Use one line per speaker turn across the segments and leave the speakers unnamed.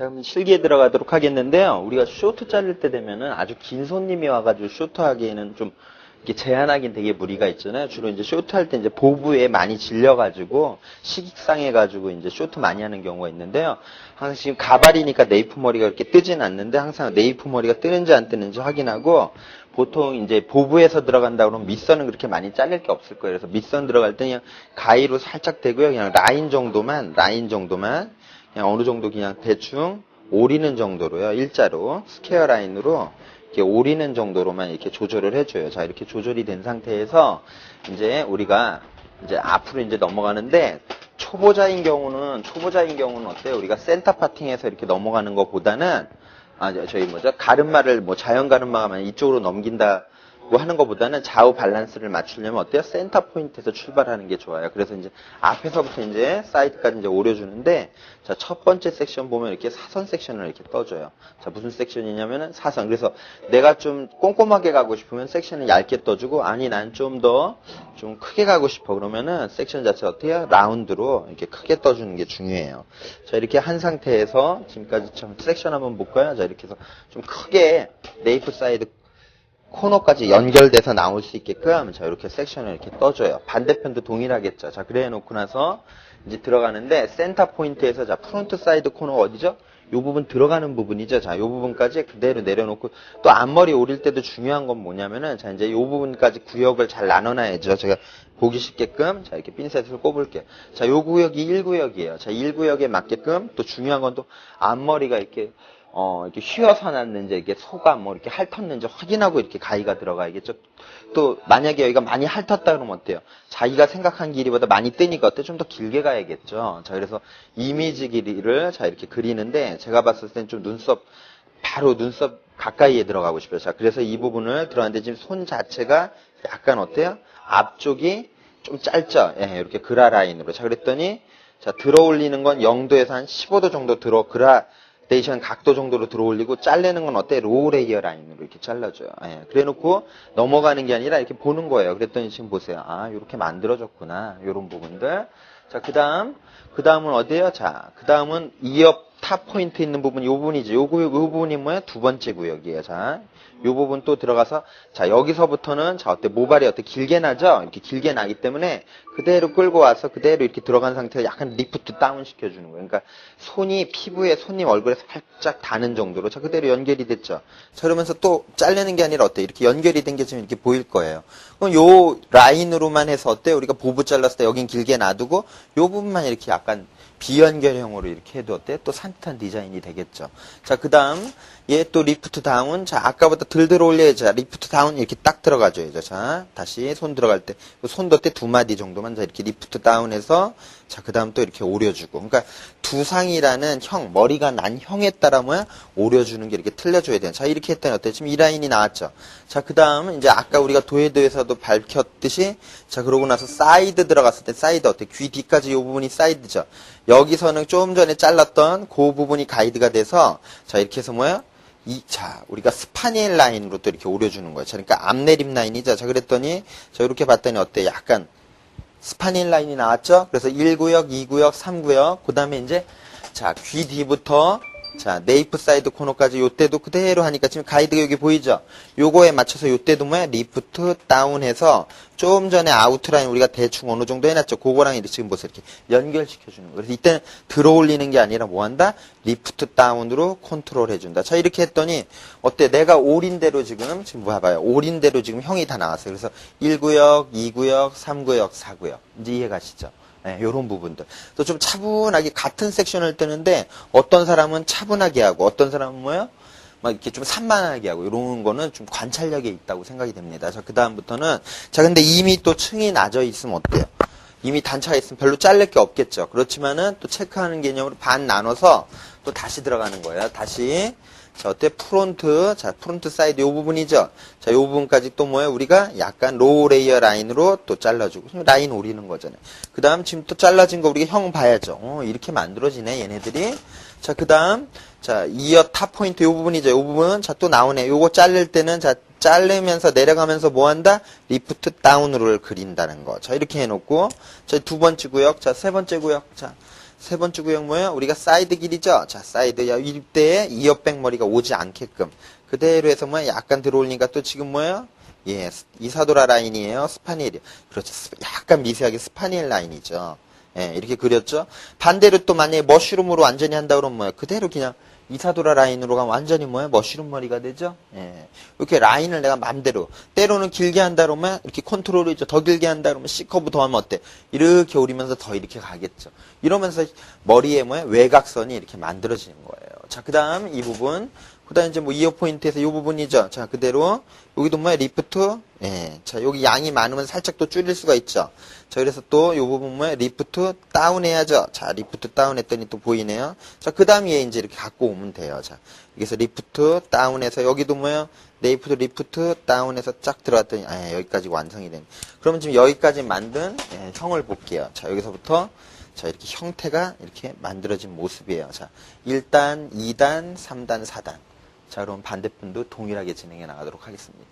자, 그럼 실기에 들어가도록 하겠는데요. 우리가 쇼트 자를 때 되면은 아주 긴 손님이 와가지고 쇼트 하기에는 좀 이렇게 제한하긴 되게 무리가 있잖아요. 주로 이제 쇼트 할 때 이제 보부에 많이 질려가지고 식상해가지고 이제 쇼트 많이 하는 경우가 있는데요. 항상 지금 가발이니까 네이프 머리가 이렇게 뜨진 않는데 항상 네이프 머리가 뜨는지 안 뜨는지 확인하고 보통 이제 보부에서 들어간다 그러면 밑선은 그렇게 많이 잘릴 게 없을 거예요. 그래서 밑선 들어갈 때 그냥 가위로 살짝 대고요. 그냥 라인 정도만, 라인 정도만 그냥 어느 정도 그냥 대충 오리는 정도로요. 일자로 스퀘어 라인으로 이렇게 오리는 정도로만 이렇게 조절을 해줘요. 자, 이렇게 조절이 된 상태에서 이제 우리가 이제 앞으로 이제 넘어가는데 초보자인 경우는 초보자인 경우는 어때요? 우리가 센터 파팅에서 이렇게 넘어가는 것보다는 아 저- 저희 뭐죠? 가름마를 뭐 자연 가름마가 이쪽으로 넘긴다. 고 하는 것보다는 좌우 밸런스를 맞추려면 어때요? 센터 포인트에서 출발하는 게 좋아요. 그래서 이제 앞에서부터 이제 사이드까지 이제 오려주는데, 자, 첫 번째 섹션 보면 이렇게 사선 섹션을 이렇게 떠줘요. 자, 무슨 섹션이냐면은 사선. 그래서 내가 좀 꼼꼼하게 가고 싶으면 섹션을 얇게 떠주고, 아니, 난 좀 더좀 크게 가고 싶어. 그러면은 섹션 자체 해요? 라운드로 이렇게 크게 떠주는 게 중요해요. 자, 이렇게 한 상태에서 지금까지 좀 섹션 한번 볼까요? 자, 이렇게 해서 좀 크게 네이프 사이드 코너까지 연결돼서 나올 수 있게끔 자 이렇게 섹션을 이렇게 떠줘요. 반대편도 동일하겠죠. 자 그래 놓고 나서 이제 들어가는데 센터 포인트에서 자 프론트 사이드 코너 어디죠? 요 부분 들어가는 부분이죠. 자, 요 부분까지 그대로 내려놓고 또 앞머리 오릴 때도 중요한 건 뭐냐면은 자 이제 요 부분까지 구역을 잘 나눠 놔야죠. 제가 보기 쉽게끔 자 이렇게 핀셋을 꼽을게요. 자, 요 구역이 1구역이에요. 자, 1구역에 맞게끔 또 중요한 건 또 앞머리가 이렇게 어, 이렇게 휘어서 났는지, 이게 소가 뭐 이렇게 핥었는지 확인하고 이렇게 가위가 들어가야겠죠. 또, 만약에 여기가 많이 핥었다 그러면 어때요? 자기가 생각한 길이보다 많이 뜨니까 어때? 좀 더 길게 가야겠죠. 자, 그래서 이미지 길이를 자, 이렇게 그리는데, 제가 봤을 땐 좀 눈썹, 바로 눈썹 가까이에 들어가고 싶어요. 자, 그래서 이 부분을 들어갔는데 지금 손 자체가 약간 어때요? 앞쪽이 좀 짧죠? 예, 이렇게 그라 라인으로. 자, 그랬더니, 자, 들어 올리는 건 0도에서 한 15도 정도 들어, 그라, 데이션 각도 정도로 들어 올리고 잘리는 건 어때? 로우 레이어 라인으로 이렇게 잘라줘요. 예, 그래 놓고 넘어가는 게 아니라 이렇게 보는 거예요. 그랬더니 지금 보세요. 아, 이렇게 만들어졌구나. 요런 부분들. 자, 그 다음, 그 다음은 어디에요? 자, 그 다음은 2업 탑 포인트 있는 부분, 요 부분이지. 요, 구- 요 부분이 뭐예요? 두 번째 구역이에요. 자, 요 부분 또 들어가서, 자, 여기서부터는, 자, 어때? 모발이 어때? 길게 나죠? 이렇게 길게 나기 때문에 그대로 끌고 와서 그대로 이렇게 들어간 상태에서 약간 리프트 다운 시켜주는 거예요. 그러니까 손이 피부에, 손님 얼굴에 살짝 닿는 정도로. 자, 그대로 연결이 됐죠? 자, 그러면서 또 잘리는 게 아니라 어때? 이렇게 연결이 된 게 지금 이렇게 보일 거예요. 그럼 요 라인으로만 해서 어때? 우리가 보부 잘랐을 때 여긴 길게 놔두고 요 부분만 이렇게 약간 비연결형으로 이렇게 해도 어때? 또 산뜻한 디자인이 되겠죠. 자, 그 다음, 얘 또 리프트 다운. 자, 아까보다 덜 들어 올려야죠. 자, 리프트 다운 이렇게 딱 들어가줘야죠. 자, 다시 손 들어갈 때. 손 덧대 두 마디 정도만 자, 이렇게 리프트 다운해서 자, 그 다음 또 이렇게 오려주고. 그러니까 두상이라는 형, 머리가 난 형에 따라 뭐야? 오려주는 게 이렇게 틀려줘야 돼요. 자, 이렇게 했더니 어때? 지금 이 라인이 나왔죠. 자, 그 다음, 이제 아까 우리가 도해도에서도 밝혔듯이, 자, 그러고 나서 사이드 들어갔을 때, 사이드 어때? 귀 뒤까지 이 부분이 사이드죠. 여기서는 좀 전에 잘랐던 그 부분이 가이드가 돼서, 자, 이렇게 해서 뭐야? 이, 자, 우리가 스파니엘 라인으로 또 이렇게 오려주는 거예요. 자, 그러니까 앞내림 라인이죠. 자, 그랬더니, 자, 이렇게 봤더니 어때? 약간, 스파닐 라인이 나왔죠? 그래서 1구역, 2구역, 3구역, 그 다음에 이제, 자, 귀 뒤부터, 자, 네이프 사이드 코너까지 요때도 그대로 하니까 지금 가이드가 여기 보이죠? 요거에 맞춰서 요때도 뭐야? 리프트 다운해서 좀 전에 아우트라인 우리가 대충 어느 정도 해놨죠? 그거랑 이렇게 지금 보세요. 이렇게 연결시켜주는 거예요. 그래서 이때는 들어 올리는 게 아니라 뭐 한다? 리프트 다운으로 컨트롤 해준다. 자, 이렇게 했더니, 어때? 내가 올인대로 지금, 지금 봐봐요. 올인대로 지금 형이 다 나왔어요. 그래서 1구역, 2구역, 3구역, 4구역. 이제 이해 가시죠? 네, 요런 부분들. 또좀 차분하게 같은 섹션을 뜨는데 어떤 사람은 차분하게 하고 어떤 사람은 뭐요? 막 이렇게 좀 산만하게 하고 이런 거는 좀 관찰력이 있다고 생각이 됩니다. 자, 그 다음부터는 자, 근데 이미 또 층이 낮아 있으면 어때요? 이미 단차가 있으면 별로 자를 게 없겠죠. 그렇지만은 또 체크하는 개념으로 반 나눠서 또 다시 들어가는 거예요. 다시 자, 어때? 프론트. 자, 프론트 사이드 요 부분이죠? 자, 요 부분까지 또 뭐예요? 우리가 약간 로우 레이어 라인으로 또 잘라주고. 라인 오리는 거잖아요. 그 다음 지금 또 잘라진 거 우리가 형 봐야죠. 어, 이렇게 만들어지네, 얘네들이. 자, 그 다음. 자, 이어 탑 포인트 요 부분이죠. 요 부분. 자, 또 나오네. 요거 자를 때는 자, 자르면서 내려가면서 뭐 한다? 리프트 다운으로를 그린다는 거. 자, 이렇게 해 놓고. 자, 두 번째 구역. 자, 세 번째 구역. 자, 세 번째 구역 뭐예요? 우리가 사이드 길이죠? 자, 사이드. 야, 이때에 이어백 머리가 오지 않게끔. 그대로 해서 뭐야? 약간 들어올리니까 또 지금 뭐예요? 예, 이사도라 라인이에요. 스파니엘. 그렇죠. 스- 약간 미세하게 스파니엘 라인이죠. 예, 이렇게 그렸죠? 반대로 또 만약에 머쉬룸으로 완전히 한다 그러면 뭐야? 그대로 그냥 이사도라 라인으로 가면 완전히 뭐야? 머쉬룸 머리가 되죠? 예. 이렇게 라인을 내가 맘대로. 때로는 길게 한다 그러면 이렇게 컨트롤을 있죠. 더 길게 한다 그러면 C커브 더 하면 어때? 이렇게 오리면서 더 이렇게 가겠죠. 이러면서 머리에 뭐야? 외곽선이 이렇게 만들어지는 거예요. 자, 그 다음 이 부분. 그 다음 이제 뭐 이어 포인트에서 이 부분이죠. 자, 그대로. 여기도 뭐야? 리프트. 예. 자, 여기 양이 많으면 살짝 또 줄일 수가 있죠. 자, 그래서 또 이 부분 뭐야? 리프트 다운 해야죠. 자, 리프트 다운 했더니 또 보이네요. 자, 그 다음 얘 이제 이렇게 갖고 오면 돼요. 자, 여기서 리프트 다운 해서 여기도 뭐야? 네이프트 리프트 다운해서 쫙 들어갔더니 아, 여기까지 완성이 됩니다. 그러면 지금 여기까지 만든 예, 형을 볼게요. 자, 여기서부터 자, 이렇게 형태가 이렇게 만들어진 모습이에요. 자, 1단, 2단, 3단, 4단. 자, 그럼 반대편도 동일하게 진행해 나가도록 하겠습니다.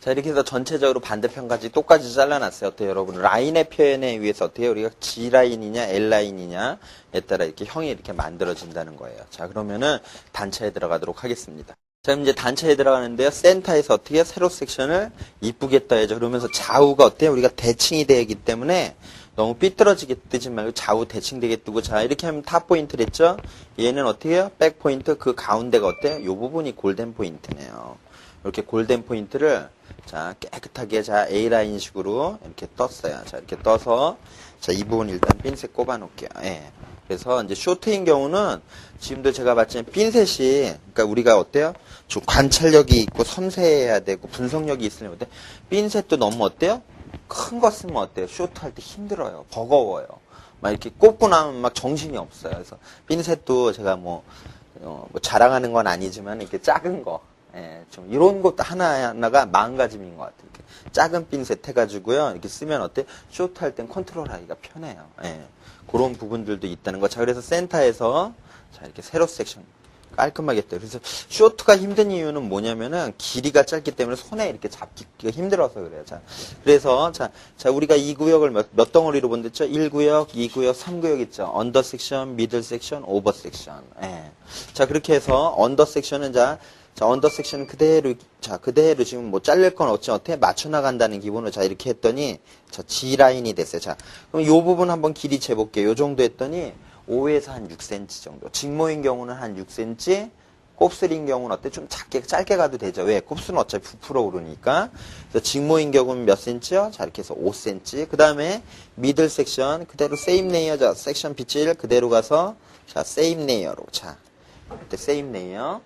자, 이렇게 해서 전체적으로 반대편까지 똑같이 잘라놨어요. 어때요, 여러분? 라인의 표현에 의해서 어때요? 우리가 G라인이냐, L라인이냐에 따라 이렇게 형이 이렇게 만들어진다는 거예요. 자, 그러면은 단차에 들어가도록 하겠습니다. 자, 그럼 이제 단차에 들어가는데요. 센터에서 어떻게 세로 섹션을 이쁘게 떠야죠. 그러면서 좌우가 어때요? 우리가 대칭이 되기 때문에 너무 삐뚤어지게 뜨지 말고 좌우 대칭되게 뜨고 자 이렇게 하면 탑 포인트를 했죠. 얘는 어떻게 해요? 백 포인트 그 가운데가 어때요? 이 부분이 골덴 포인트네요. 이렇게 골덴 포인트를 자 깨끗하게 자 A 라인 식으로 이렇게 떴어요. 자 이렇게 떠서 자 이 부분 일단 핀셋 꼽아 놓을게요. 예. 그래서 이제 쇼트인 경우는 지금도 제가 봤지만 핀셋이 그러니까 우리가 어때요? 좀 관찰력이 있고 섬세해야 되고 분석력이 어때? 핀셋도 너무 어때요? 큰 거 쓰면 어때요? 쇼트 할 때 힘들어요. 버거워요. 막 이렇게 꼽고 나면 막 정신이 없어요. 그래서 핀셋도 제가 뭐, 어, 뭐 자랑하는 건 아니지만 이렇게 작은 거, 예, 좀 이런 것도 하나하나가 마음가짐인 것 같아요. 이렇게 작은 핀셋 해가지고요. 이렇게 쓰면 어때? 쇼트 할 땐 컨트롤 하기가 편해요. 예, 그런 부분들도 있다는 거. 자, 그래서 센터에서 자 이렇게 세로 섹션 깔끔하게 떠요. 그래서 쇼트가 힘든 이유는 뭐냐면은 길이가 짧기 때문에 손에 이렇게 잡기가 힘들어서 그래요. 자, 그래서 자, 자 우리가 이 구역을 몇, 몇 덩어리로 본댔죠? 1구역, 2구역, 3구역 있죠. 언더 섹션, 미들 섹션, 오버 섹션. 예. 자, 그렇게 해서 언더 섹션은 자, 자, 언더 섹션 그대로, 자, 그대로 지금 뭐 잘릴 건 없지, 어떻게 맞춰 나간다는 기분으로 자, 이렇게 했더니, 자, G라인이 됐어요. 자, 그럼 요 부분 한번 길이 재볼게요. 요 정도 했더니, 5에서 한 6cm 정도. 직모인 경우는 한 6cm, 곱슬인 경우는 어때? 좀 작게, 짧게 가도 되죠. 왜? 곱슬은 어차피 부풀어 오르니까. 그래서 직모인 경우는 몇 cm요? 자, 이렇게 해서 5cm. 그 다음에 미들 섹션, 그대로 세임 레이어, 자, 섹션 빗질 그대로 가서, 자, 세임 레이어로. 자, 이때 세임 레이어.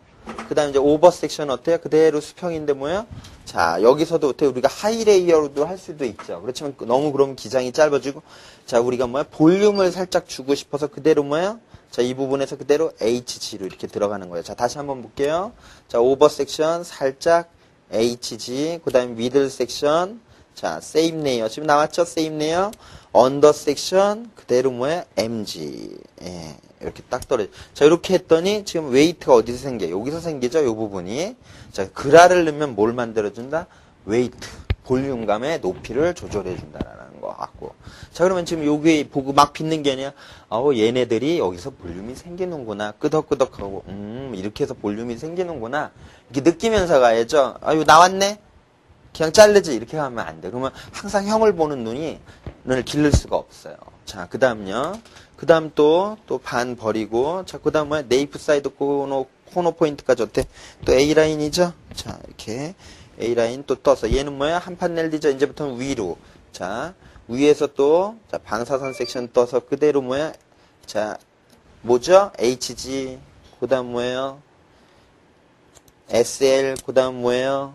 그 다음에 이제 오버 섹션 어때요? 그대로 수평인데 뭐예요? 자, 여기서도 어때요? 우리가 하이 레이어로도 할 수도 있죠. 그렇지만 너무 그러면 기장이 짧아지고, 자, 우리가 뭐야? 볼륨을 살짝 주고 싶어서 그대로 뭐예요? 자, 이 부분에서 그대로 HG로 이렇게 들어가는 거예요. 자, 다시 한번 볼게요. 자, 오버 섹션 살짝 HG, 그 다음에 미들 섹션, 자, 세임 레이어. 지금 나왔죠? 세임 레이어. 언더 섹션, 그대로 뭐야? MG. 예, 이렇게 딱 떨어져. 자, 이렇게 했더니 지금 웨이트가 어디서 생겨? 여기서 생기죠? 이 부분이. 자, 그라를 넣으면 뭘 만들어준다? 웨이트. 볼륨감의 높이를 조절해준다라는 거 같고. 자, 그러면 지금 여기 보고 막 빗는 게 아니라, 아우, 얘네들이 여기서 볼륨이 생기는구나. 끄덕끄덕하고, 음, 이렇게 해서 볼륨이 생기는구나. 이렇게 느끼면서 가야죠. 아유, 나왔네? 그냥 자르지 이렇게 하면 안 돼. 그러면 항상 형을 보는 눈이 눈을 기를 수가 없어요. 자, 그 다음요. 그 다음 또, 또 반 버리고, 자, 그 다음 뭐야? 네이프 사이드 코너, 코너 포인트까지 어때? 또 A라인이죠? 자, 이렇게 A라인 또 떠서 얘는 뭐야? 한판 nel리죠? 이제부터는 위로. 자, 위에서 또, 자, 방사선 섹션 떠서 그대로 뭐야? 자, 뭐죠? HG, 그 다음 뭐예요? SL, 그 다음 뭐예요?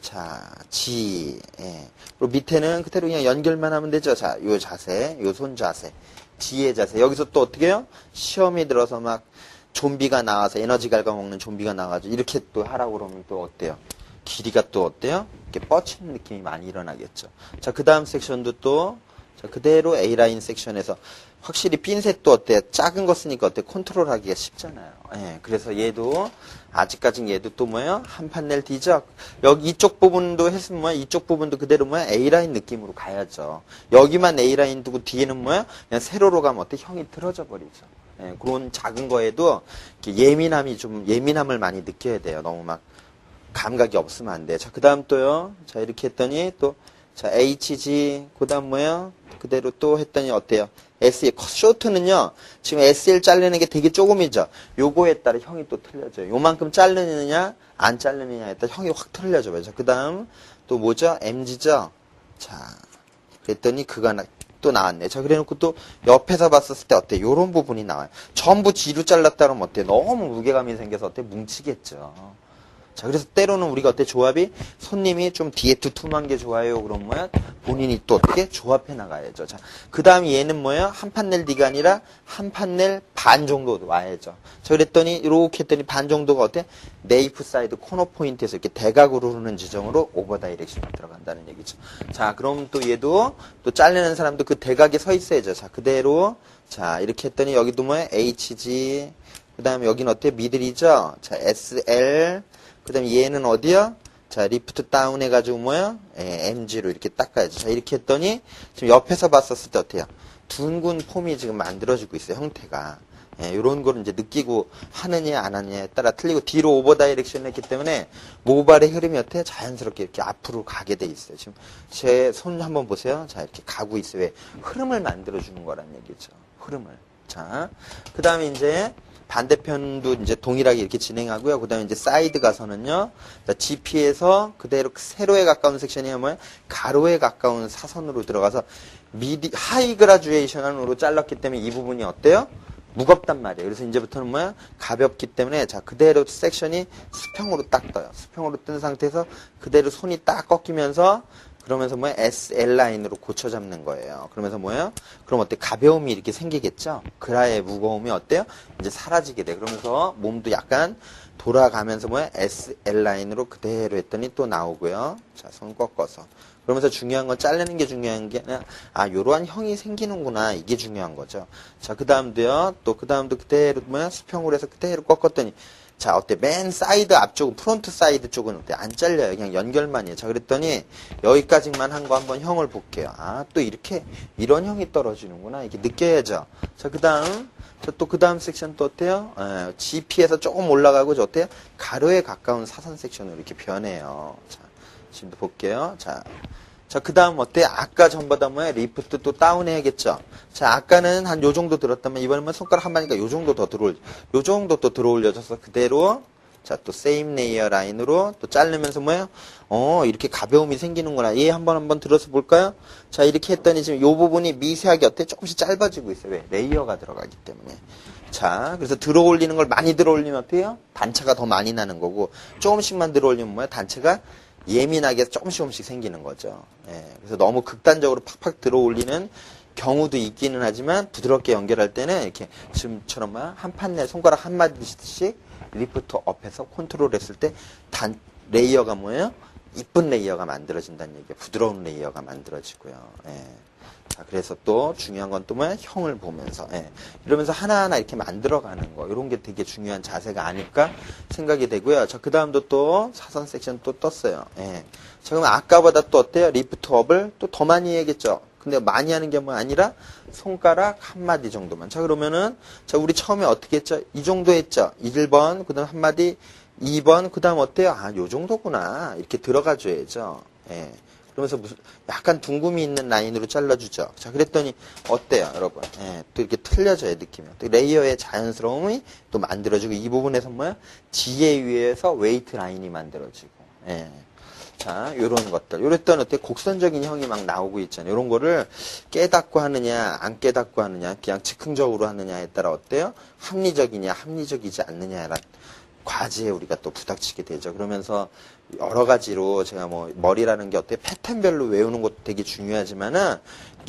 자, G. 예. 그리고 밑에는 그대로 그냥 연결만 하면 되죠. 자, 요 자세, 요 손 자세. G의 자세. 여기서 또 어떻게 해요? 시험이 들어서 막 좀비가 나와서 에너지 갉아먹는 좀비가 나와가지고 이렇게 또 하라고 그러면 또 어때요? 길이가 또 어때요? 이렇게 뻗치는 느낌이 많이 일어나겠죠. 자, 그 다음 섹션도 또, 자, 그대로 A라인 섹션에서 확실히 핀셋도 어때? 작은 거 쓰니까 어때? 컨트롤 하기가 쉽잖아요. 예, 그래서 얘도, 아직까진 얘도 또 뭐예요? 한 판넬 뒤죠? 여기 이쪽 부분도 했으면 뭐야? 이쪽 부분도 그대로 뭐야? A라인 느낌으로 가야죠. 여기만 A라인 두고 뒤에는 뭐야? 그냥 세로로 가면 어때? 형이 틀어져 버리죠. 예, 그런 작은 거에도 예민함이 좀, 예민함을 많이 느껴야 돼요. 너무 막 감각이 없으면 안 돼. 자, 그 다음 또요. 자, 이렇게 했더니 또, 자, HG, 그 다음 뭐요? 그대로 또 했더니 어때요? SE, 쇼트는요, 지금 SL 자르는 게 되게 조금이죠? 요거에 따라 형이 또 틀려져요. 요만큼 자르느냐, 안 자르느냐에 따라 형이 확 틀려져요. 자, 그 다음 또 뭐죠? MG죠? 자, 그랬더니 그가 나- 또 나왔네. 자, 그래 놓고 또 옆에서 봤었을 때 어때? 요런 부분이 나와요. 전부 뒤로 잘랐다 그러면 어때? 너무 무게감이 생겨서 어때? 뭉치겠죠. 자, 그래서 때로는 우리가 어때? 조합이 손님이 좀 뒤에 두툼한 게 좋아요. 그럼 뭐야? 본인이 또 어떻게 조합해 나가야죠. 자, 그 다음 얘는 뭐야? 한 판넬 D가 아니라 한 판넬 반 정도 와야죠. 자, 그랬더니 이렇게 했더니 반 정도가 어때? 네이프 사이드 코너 포인트에서 이렇게 대각으로 흐르는 지점으로 오버 다이렉션이 들어간다는 얘기죠. 자, 그럼 또 얘도 또 잘리는 사람도 그 대각에 서 있어야죠. 자, 그대로 자, 이렇게 했더니 여기도 뭐야? HG 그 다음에 여기는 어때? 미들이죠? 자, SL 그 다음에 얘는 어디야? 자, 리프트 다운 해가지고 뭐야? 예, MG로 이렇게 닦아야죠. 자, 이렇게 했더니 지금 옆에서 봤었을 때 어때요? 둥근 폼이 지금 만들어지고 있어요, 형태가. 예, 요런 거를 이제 느끼고 하느냐, 안 하느냐에 따라 틀리고 뒤로 오버 다이렉션 했기 때문에 모발의 흐름이 어때? 자연스럽게 이렇게 앞으로 가게 돼 있어요. 지금 제 손 한번 보세요. 자, 이렇게 가고 있어요. 왜? 흐름을 만들어주는 거란 얘기죠. 흐름을. 자, 그 다음에 이제 반대편도 이제 동일하게 이렇게 진행하고요. 그 다음에 이제 사이드 가서는요. 자, GP에서 그대로 세로에 가까운 섹션이 뭐예요? 가로에 가까운 사선으로 들어가서 미디, 하이 그라주에이션으로 잘랐기 때문에 이 부분이 어때요? 무겁단 말이에요. 그래서 이제부터는 뭐야? 가볍기 때문에 자, 그대로 섹션이 수평으로 딱 떠요. 수평으로 뜬 상태에서 그대로 손이 딱 꺾이면서 그러면서 뭐야? SL 라인으로 고쳐 잡는 거예요. 그러면서 뭐예요? 그럼 어때? 가벼움이 이렇게 생기겠죠? 그라의 무거움이 어때요? 이제 사라지게 돼. 그러면서 몸도 약간 돌아가면서 뭐야? SL 라인으로 그대로 했더니 또 나오고요. 자, 손 꺾어서. 그러면서 중요한 건 자르는 게 중요한 게 아니라 아 요러한 형이 생기는구나 이게 중요한 거죠. 자 그 다음도요 또 그 다음도 그대로 뭐야 수평으로 해서 그대로 꺾었더니 자 어때 맨 사이드 앞쪽은 프론트 사이드 쪽은 어때 안 잘려요 그냥 연결만이에요. 자 그랬더니 여기까지만 한 거 한번 형을 볼게요. 아 또 이렇게 이런 형이 떨어지는구나 이렇게 느껴야죠. 자 그 다음 또그 다음 섹션 또 어때요? 에, GP에서 조금 올라가고 저 어때요? 가로에 가까운 사선 섹션으로 이렇게 변해요. 자, 지금도 볼게요. 자, 자, 그 다음 어때? 아까 전보다 뭐야? 리프트 또 다운해야겠죠? 자, 아까는 한 요 정도 들었다면 이번에는 손가락 한 마니까 요 정도 더 들어올, 요 정도 또 들어올려져서 그대로 자, 또 세임 레이어 라인으로 또 자르면서 뭐예요? 어, 이렇게 가벼움이 생기는구나. 얘 한번 한번 들어서 볼까요? 자, 이렇게 했더니 지금 요 부분이 미세하게 어때? 조금씩 짧아지고 있어요. 왜? 레이어가 들어가기 때문에. 자, 그래서 들어 올리는 걸 많이 들어 올리면 어때요? 단차가 더 많이 나는 거고, 조금씩만 들어 올리면 뭐야? 단차가 예민하게 조금씩 조금씩 생기는 거죠. 예, 그래서 너무 극단적으로 팍팍 들어 올리는 경우도 있기는 하지만 부드럽게 연결할 때는 이렇게 지금처럼 막한 판 내 손가락 한 마디씩 리프트 업해서 컨트롤 했을 때 단 레이어가 뭐예요? 이쁜 레이어가 만들어진다는 얘기예요. 부드러운 레이어가 만들어지고요. 예. 자, 그래서 또 중요한 건 또 뭐야? 형을 보면서, 예. 이러면서 하나하나 이렇게 만들어가는 거. 이런 게 되게 중요한 자세가 아닐까 생각이 되고요. 자, 그 다음도 또 사선 섹션 또 떴어요. 예. 자, 그럼 아까보다 또 어때요? 리프트 업을 또 더 많이 해야겠죠? 근데 많이 하는 게 뭐 아니라 손가락 한 마디 정도만. 자, 그러면은, 자, 우리 처음에 어떻게 했죠? 이 정도 했죠? 1번, 그 다음 한 마디, 2번, 그 다음 어때요? 아, 요 정도구나. 이렇게 들어가 줘야죠. 예. 그러면서 무슨 약간 둥금이 있는 라인으로 잘라주죠. 자, 그랬더니 어때요, 여러분? 예, 또 이렇게 틀려져요, 느낌이. 또 레이어의 자연스러움이 또 만들어지고 이 부분에서 뭐야? 지에 의해서 웨이트 라인이 만들어지고. 예. 자, 요런 것들. 요랬던 어때? 곡선적인 형이 막 나오고 있잖아요. 요런 거를 깨닫고 하느냐, 안 깨닫고 하느냐, 그냥 즉흥적으로 하느냐에 따라 어때요? 합리적이냐, 합리적이지 않느냐라는 과제에 우리가 또 부닥치게 되죠. 그러면서 여러 가지로 제가 뭐 머리라는 게 어때 패턴별로 외우는 것도 되게 중요하지만은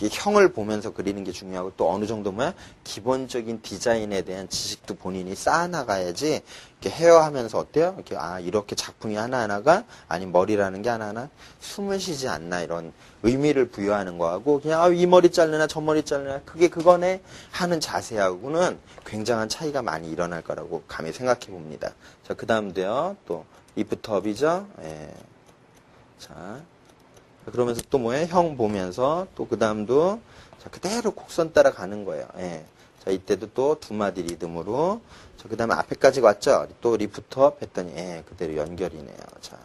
형을 보면서 그리는 게 중요하고 또 어느 정도 뭐야 기본적인 디자인에 대한 지식도 본인이 쌓아나가야지 이렇게 헤어하면서 어때요? 이렇게 아 이렇게 작품이 하나 하나가 아니 머리라는 게 하나 하나 숨을 쉬지 않나 이런 의미를 부여하는 거하고 그냥 아, 이 머리 자르나 저 머리 자르나 그게 그거네 하는 자세하고는 굉장한 차이가 많이 일어날 거라고 감히 생각해 봅니다. 자 그 다음도요 또 리프트업이죠. 예. 자 그러면서 또 뭐예요? 형 보면서 또 그 다음도 자 그대로 곡선 따라 가는 거예요. 예. 자 이때도 또 두 마디 리듬으로 자 그 다음에 앞에까지 왔죠. 또 리프트업 했더니 예 그대로 연결이네요. 자.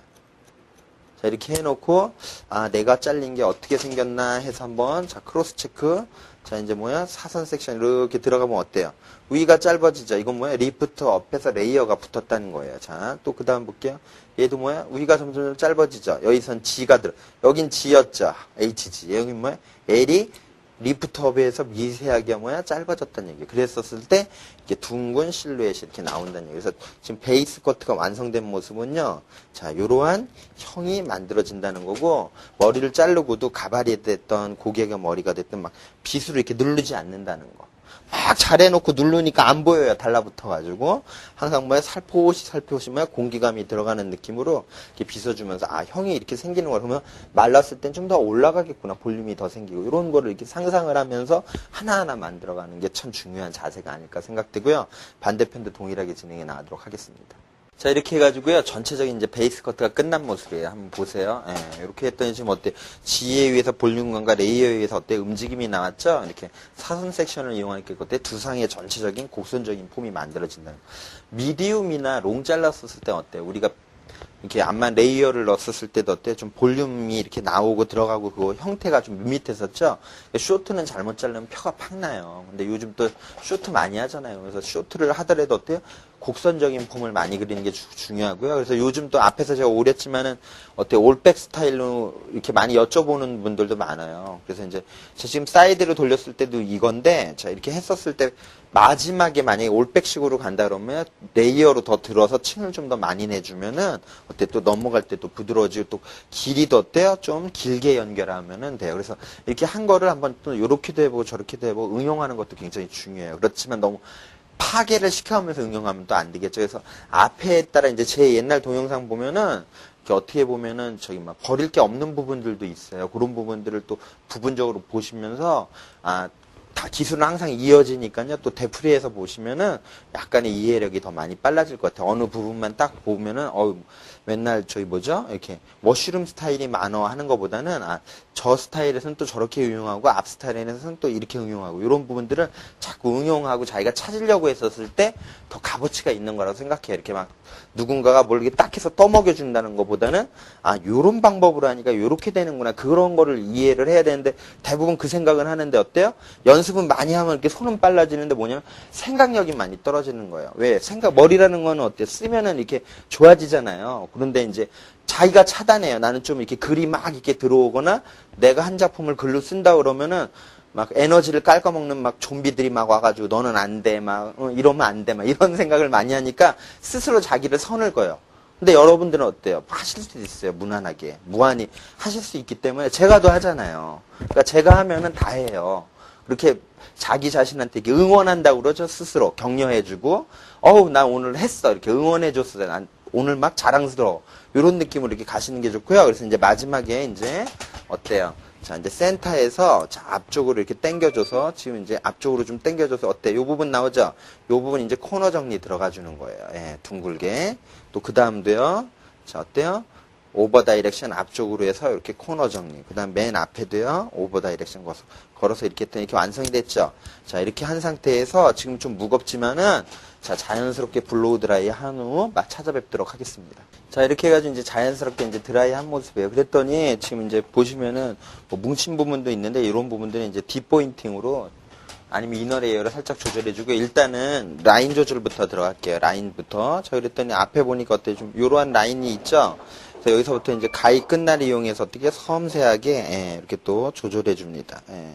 자 이렇게 해놓고 아 내가 잘린 게 어떻게 생겼나 해서 한번 자 크로스 체크 자 이제 뭐야? 사선 섹션 이렇게 들어가면 어때요? 위가 짧아지죠. 이건 뭐야? 리프트 업에서 레이어가 붙었다는 거예요. 자 또 그 다음 볼게요. 얘도 뭐야? 위가 점점 짧아지죠. 여기선 G가 들어. 여긴 G였죠. HG 여긴 뭐야? L이 리프트업에서 미세하게 뭐야 짧아졌다는 얘기. 그랬었을 때 이렇게 둥근 실루엣이 이렇게 나온다는 얘기. 그래서 지금 베이스 커트가 완성된 모습은요. 자, 이러한 형이 만들어진다는 거고 머리를 자르고도 가발이 됐던 고객의 머리가 됐든 막 빗으로 이렇게 누르지 않는다는 거. 막 잘해놓고 누르니까 안 보여요. 달라붙어가지고. 항상 뭐야, 살포시 살포시 뭐야, 공기감이 들어가는 느낌으로 이렇게 빗어주면서, 아, 형이 이렇게 생기는 거 그러면 말랐을 땐 좀 더 올라가겠구나. 볼륨이 더 생기고. 이런 거를 이렇게 상상을 하면서 하나하나 만들어가는 게 참 중요한 자세가 아닐까 생각되고요. 반대편도 동일하게 진행해 나가도록 하겠습니다. 자, 이렇게 해가지고요. 전체적인 이제 베이스 커트가 끝난 모습이에요. 한번 보세요. 예, 이렇게 했더니 지금 어때? G에 의해서 볼륨감과 레이어에 의해서 어때? 움직임이 나왔죠? 이렇게 사선 섹션을 이용하니까 어때? 두 상의 전체적인 곡선적인 폼이 만들어진다는 거. 미디움이나 롱 잘랐었을 때 어때? 우리가 이렇게 암만 레이어를 넣었을 때도 어때? 좀 볼륨이 이렇게 나오고 들어가고 그 형태가 좀 밋밋했었죠? 쇼트는 잘못 자르면 표가 팍 나요. 근데 요즘 또 쇼트 많이 하잖아요. 그래서 쇼트를 하더라도 어때요? 곡선적인 폼을 많이 그리는 게 주- 중요하고요. 그래서 요즘 또 앞에서 제가 오랬지만은 어때 올백 스타일로 이렇게 많이 여쭤보는 분들도 많아요. 그래서 이제 저 지금 사이드로 돌렸을 때도 이건데 자 이렇게 했었을 때 마지막에 만약에 올백식으로 간다 그러면 레이어로 더 들어서 층을 좀 더 많이 내주면은 어때 또 넘어갈 때 또 부드러워지고 또 길이도 어때요? 좀 길게 연결하면은 돼요. 그래서 이렇게 한 거를 한번 또 이렇게도 해보고 저렇게도 해보고 응용하는 것도 굉장히 중요해요. 그렇지만 너무 파괴를 시켜가면서 응용하면 또 안 되겠죠. 그래서 앞에 따라 이제 제 옛날 동영상 보면은 어떻게 보면은 저기 막 버릴 게 없는 부분들도 있어요. 그런 부분들을 또 부분적으로 보시면서 아, 다 기술은 항상 이어지니까요. 또 되풀이해서 보시면은 약간의 이해력이 더 많이 빨라질 것 같아요. 어느 부분만 딱 보면은 어 맨날 저희 뭐죠? 이렇게 머쉬룸 스타일이 많어 하는 것보다는 아, 저 스타일에서는 또 저렇게 응용하고 앞 스타일에서는 또 이렇게 응용하고 이런 부분들을 자꾸 응용하고 자기가 찾으려고 했었을 때 더 값어치가 있는 거라고 생각해요. 이렇게 막 누군가가 뭘 이렇게 딱 해서 떠먹여 준다는 것보다는 아 요런 방법으로 하니까 요렇게 되는구나 그런 거를 이해를 해야 되는데 대부분 그 생각은 하는데 어때요? 연습은 많이 하면 이렇게 손은 빨라지는데 뭐냐면 생각력이 많이 떨어지는 거예요. 왜? 생각 머리라는 거는 어때? 쓰면은 이렇게 좋아지잖아요. 그런데 이제 자기가 차단해요. 나는 좀 이렇게 글이 막 이렇게 들어오거나 내가 한 작품을 글로 쓴다 그러면은 막 에너지를 깔아먹는 막 좀비들이 막 와가지고 너는 안 돼, 막 어, 이러면 안 돼, 막 이런 생각을 많이 하니까 스스로 자기를 선을 거요. 근데 여러분들은 어때요? 하실 수도 있어요. 무난하게. 무한히 하실 수 있기 때문에 제가도 하잖아요. 그러니까 제가 하면은 다 해요. 그렇게 자기 자신한테 이렇게 응원한다고 그러죠. 스스로 격려해주고, 어우, 나 오늘 했어. 이렇게 응원해줬어. 난 오늘 막 자랑스러워. 이런 느낌으로 이렇게 가시는 게 좋고요. 그래서 이제 마지막에 이제 어때요? 자, 이제 센터에서 자, 앞쪽으로 이렇게 당겨줘서 지금 이제 앞쪽으로 좀 당겨줘서 어때? 요 부분 나오죠? 요 부분 이제 코너 정리 들어가 주는 거예요. 예, 둥글게. 또 그 다음도요. 자, 어때요? 오버 다이렉션 앞쪽으로 해서 이렇게 코너 정리. 그 다음 맨 앞에도요. 오버 다이렉션 걸어서, 이렇게 했더니 이렇게 완성이 됐죠. 자, 이렇게 한 상태에서 지금 좀 무겁지만은 자, 자연스럽게 블로우 드라이 한후 찾아뵙도록 하겠습니다. 자, 이렇게 해가지고 이제 자연스럽게 이제 드라이 한 모습이에요. 그랬더니 지금 이제 보시면은 뭐 뭉친 부분도 있는데 이런 부분들은 이제 딥포인팅으로 아니면 이너 레이어를 살짝 조절해주고 일단은 라인 조절부터 들어갈게요. 라인부터. 저 그랬더니 앞에 보니까 어때 좀 이러한 라인이 있죠. 그래서 여기서부터 이제 가위 끝날 이용해서 어떻게 섬세하게 예, 이렇게 또 조절해 줍니다. 예.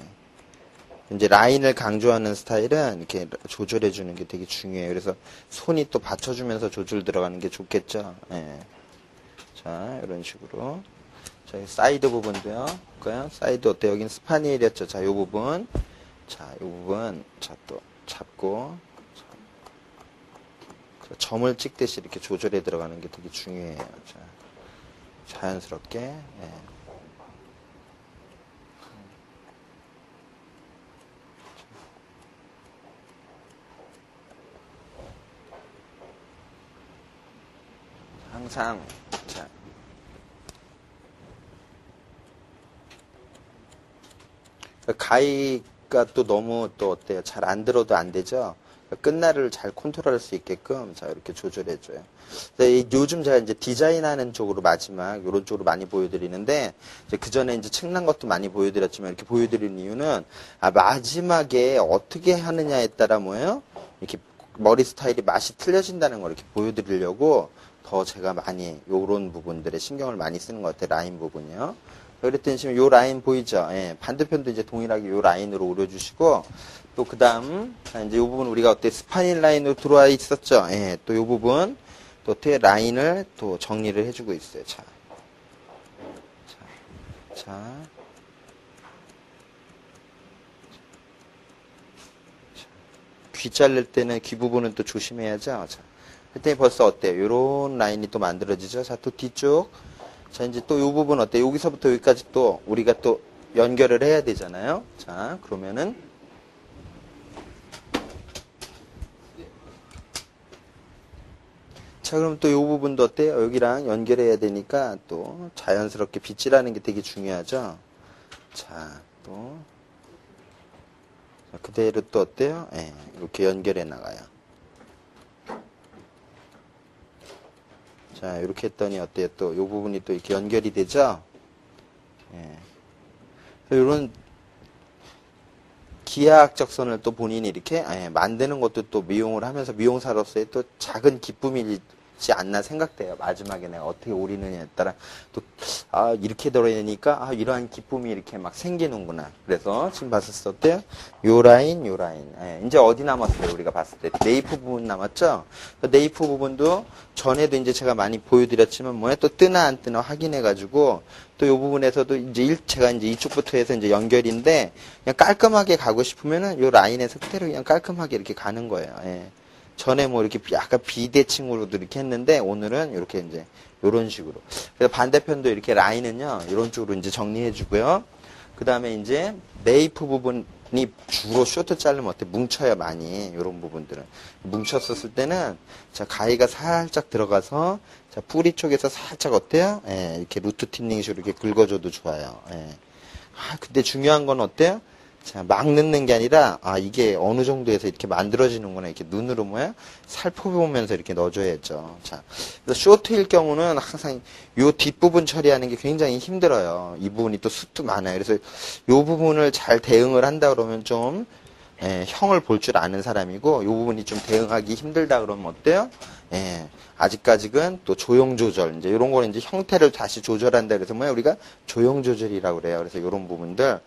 이제 라인을 강조하는 스타일은 이렇게 조절해 주는 게 되게 중요해요. 그래서 손이 또 받쳐주면서 조절 들어가는 게 좋겠죠. 예. 자, 이런 식으로. 자, 이 사이드 부분도요. 볼까요? 사이드 어때? 여기는 스파니엘이었죠. 자, 요 부분. 자, 요 부분. 자, 또 잡고. 점을 찍듯이 이렇게 조절해 들어가는 게 되게 중요해요. 자, 자연스럽게. 예. 항상 자, 가위가 또 너무 또 어때요? 잘 안 들어도 안 되죠? 끝날을 잘 컨트롤할 수 있게끔 자 이렇게 조절해줘요. 요즘 제가 이제 디자인하는 쪽으로 마지막 이런 쪽으로 많이 보여드리는데 그 전에 이제 측난 것도 많이 보여드렸지만 이렇게 보여드리는 이유는 아 마지막에 어떻게 하느냐에 따라 뭐예요? 이렇게 머리 스타일이 맛이 틀려진다는 걸 이렇게 보여드리려고 더 제가 많이 요런 부분들에 신경을 많이 쓰는 것 같아요. 라인 부분이요. 그랬더니 지금 요 라인 보이죠? 예, 반대편도 이제 동일하게 요 라인으로 오려주시고 또 그 다음 이제 요 부분 우리가 어때 스파닐 라인으로 들어와 있었죠? 예, 또 요 부분 또 어떻게 라인을 또 정리를 해주고 있어요. 자, 자, 자. 귀 자를 때는 귀 부분은 또 조심해야죠. 자, 그때 벌써 어때요? 요런 라인이 또 만들어지죠. 자, 또 뒤쪽. 자, 이제 또 요 부분 어때요? 여기서부터 여기까지 또 우리가 또 연결을 해야 되잖아요. 자, 그러면은 자, 그럼 또 요 부분도 어때요? 여기랑 연결해야 되니까 또 자연스럽게 빗질하는 게 되게 중요하죠. 자, 또 자, 그대로 또 어때요? 예, 이렇게 연결해 나가요. 자, 이렇게 했더니 어때요? 또, 요 부분이 또 이렇게 연결이 되죠? 예. 이런 기하학적 선을 또 본인이 이렇게 예, 만드는 것도 또 미용을 하면서 미용사로서의 또 작은 기쁨이 지 않나 생각돼요. 마지막에 내가 어떻게 오리느냐에 따라 또, 아, 이렇게 들어야니까, 아, 이러한 기쁨이 이렇게 막 생기는구나. 그래서 지금 봤을 때? 요 라인, 요 라인. 예, 이제 어디 남았어요? 우리가 봤을 때. 네이프 부분 남았죠? 그 네이프 부분도 전에도 이제 제가 많이 보여드렸지만 뭐야? 또 뜨나 안 뜨나 확인해가지고 또 요 부분에서도 이제 일, 제가 이제 이쪽부터 해서 이제 연결인데 그냥 깔끔하게 가고 싶으면은 요 라인에서 그대로 그냥 깔끔하게 이렇게 가는 거예요. 예. 전에 뭐 이렇게 약간 비대칭으로도 이렇게 했는데 오늘은 이렇게 이제 요런 식으로. 그래서 반대편도 이렇게 라인은요, 이런 쪽으로 이제 정리해 주고요. 그 다음에 이제 네이프 부분이 주로 쇼트 자르면 어때? 뭉쳐요, 많이. 요런 부분들은. 뭉쳤었을 때는, 자, 가위가 살짝 들어가서, 자, 뿌리 쪽에서 살짝 어때요? 예, 이렇게 루트 틴닝식으로 이렇게 긁어줘도 좋아요. 예. 아, 근데 중요한 건 어때요? 자, 막 넣는 게 아니라, 아, 이게 어느 정도에서 이렇게 만들어지는구나. 이렇게 눈으로 뭐야? 살펴보면서 이렇게 넣어줘야죠. 자, 그래서 쇼트일 경우는 항상 요 뒷부분 처리하는 게 굉장히 힘들어요. 이 부분이 또 숱도 많아요. 그래서 요 부분을 잘 대응을 한다 그러면 좀, 예, 형을 볼 줄 아는 사람이고, 요 부분이 좀 대응하기 힘들다 그러면 어때요? 예, 아직까지는 또 조형 조절, 이제 이런 거는 이제 형태를 다시 조절한다 그래서 뭐야, 우리가 조형 조절이라고 그래요. 그래서 이런 부분들.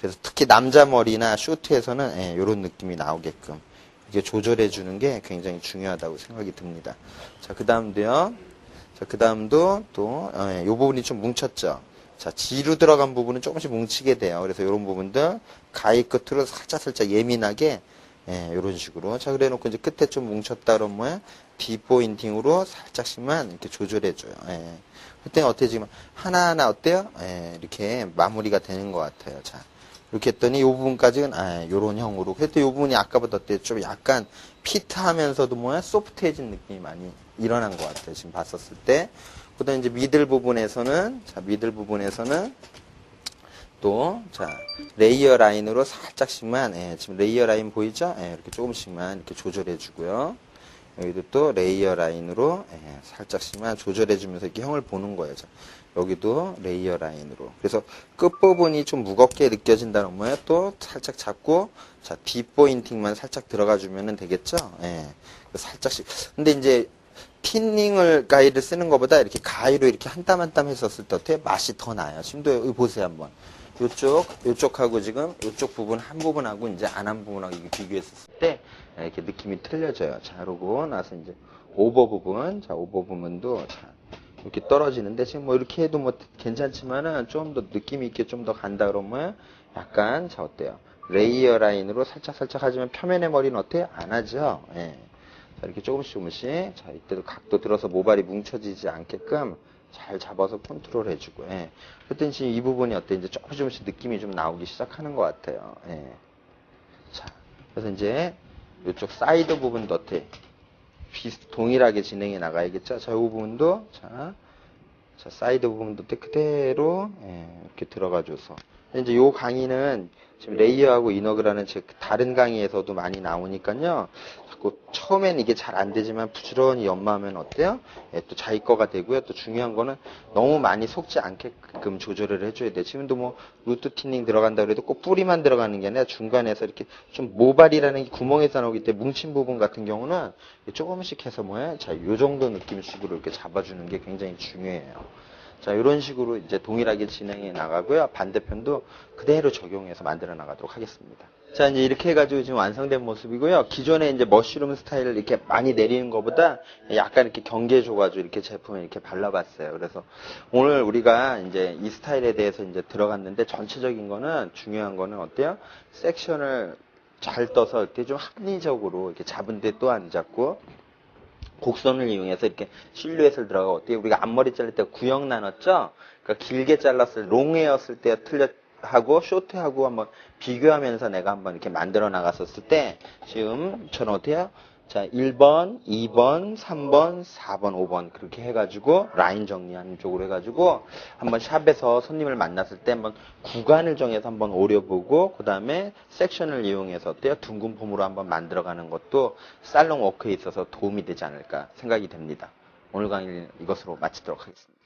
그래서 특히 남자 머리나 쇼트에서는 예, 이런 느낌이 나오게끔 이게 조절해 주는 게 굉장히 중요하다고 생각이 듭니다. 자, 그 다음도요. 자, 그 다음도 또, 어, 예, 요 부분이 좀 뭉쳤죠. 자, 지루 들어간 부분은 조금씩 뭉치게 돼요. 그래서 이런 부분들 가위 끝으로 살짝 살짝 예민하게 예, 이런 식으로. 자, 그래 놓고 이제 끝에 좀 뭉쳤다 그러면 뭐야? 디포인팅으로 살짝씩만 이렇게 조절해줘요. 예. 그때 어때 지금 하나하나 어때요? 예, 이렇게 마무리가 되는 것 같아요. 자, 이렇게 했더니 이 부분까지는 아, 요런 형으로. 그때 이 부분이 아까보다 어때요? 좀 약간 피트하면서도 뭐야? 소프트해진 느낌이 많이 일어난 것 같아요. 지금 봤었을 때. 그 다음에 이제 미들 부분에서는, 자, 미들 부분에서는 또, 자, 레이어 라인으로 살짝씩만, 예, 지금 레이어 라인 보이죠? 예, 이렇게 조금씩만 이렇게 조절해 주고요. 여기도 또 레이어 라인으로, 예, 살짝씩만 조절해 주면서 이렇게 형을 보는 거예요. 자, 여기도 레이어 라인으로. 그래서 끝부분이 좀 무겁게 느껴진다는 거예요. 또 살짝 잡고, 자, 뒷포인팅만 살짝 들어가 주면 되겠죠? 예, 살짝씩. 근데 이제, 틴닝을 가위를 쓰는 것보다 이렇게 가위로 이렇게 한 땀 한 땀 했었을 때? 맛이 더 나요. 여기 보세요 한번. 요쪽, 요쪽하고 지금 요쪽 부분 한 부분하고 이제 안 한 부분하고 이게 비교했었을 때 이렇게 느낌이 틀려져요. 자, 그러고 나서 이제 오버 부분, 자, 오버 부분도 자, 이렇게 떨어지는데 지금 뭐 이렇게 해도 뭐 괜찮지만은 좀 더 느낌 있게 좀 더 간다 그러면 약간 자 어때요? 레이어 라인으로 살짝 살짝 하지만 표면의 머리는 어때요? 안 하죠. 예. 자 이렇게 조금씩 조금씩 자 이때도 각도 들어서 모발이 뭉쳐지지 않게끔 잘 잡아서 컨트롤 해주고 예. 그랬더니 이 부분이 어때 이제 조금씩 조금씩 느낌이 좀 나오기 시작하는 것 같아요. 예. 자 그래서 이제 이쪽 사이드 부분도 어때? 비슷 동일하게 진행해 나가야겠죠. 자, 이 부분도 자, 자 사이드 부분도 때 그대로 예, 이렇게 들어가줘서 이제 요 강의는 지금 레이어하고 이너그라는 제 다른 강의에서도 많이 나오니까요. 자꾸 처음엔 이게 잘 안 되지만 부지런히 연마하면 어때요? 예, 또 자기 거가 되고요. 또 중요한 거는 너무 많이 속지 않게끔 조절을 해줘야 돼요. 지금도 뭐 루트 티닝 들어간다 그래도 꼭 뿌리만 들어가는 게 아니라 중간에서 이렇게 좀 모발이라는 게 구멍에서 나오기 때문에 뭉친 부분 같은 경우는 조금씩 해서 뭐야? 자, 요 정도 느낌식으로 이렇게 잡아주는 게 굉장히 중요해요. 자, 이런 식으로 이제 동일하게 진행해 나가고요. 반대편도 그대로 적용해서 만들어 나가도록 하겠습니다. 자, 이제 이렇게 해가지고 지금 완성된 모습이고요. 기존에 이제 머쉬룸 스타일을 이렇게 많이 내리는 것보다 약간 이렇게 경계 줘가지고 이렇게 제품을 이렇게 발라봤어요. 그래서 오늘 우리가 이제 이 스타일에 대해서 이제 들어갔는데 전체적인 거는 중요한 거는 어때요? 섹션을 잘 떠서 이렇게 좀 합리적으로 이렇게 잡은 데 또 안 잡고 곡선을 이용해서 이렇게 실루엣을 들어가고 어떻게 우리가 앞머리 자를 때 구형 나눴죠? 그러니까 길게 잘랐을 롱헤어였을 때 틀려 하고 쇼트하고 한번 비교하면서 내가 한번 이렇게 만들어 나갔었을 때 지금처럼 어때요? 자, 1번, 2번, 3번, 4번, 5번 그렇게 해가지고 라인 정리하는 쪽으로 해가지고 한번 샵에서 손님을 만났을 때 한번 구간을 정해서 한번 오려보고 그 다음에 섹션을 이용해서 어때요? 둥근 폼으로 한번 만들어가는 것도 살롱 워크에 있어서 도움이 되지 않을까 생각이 됩니다. 오늘 강의는 이것으로 마치도록 하겠습니다.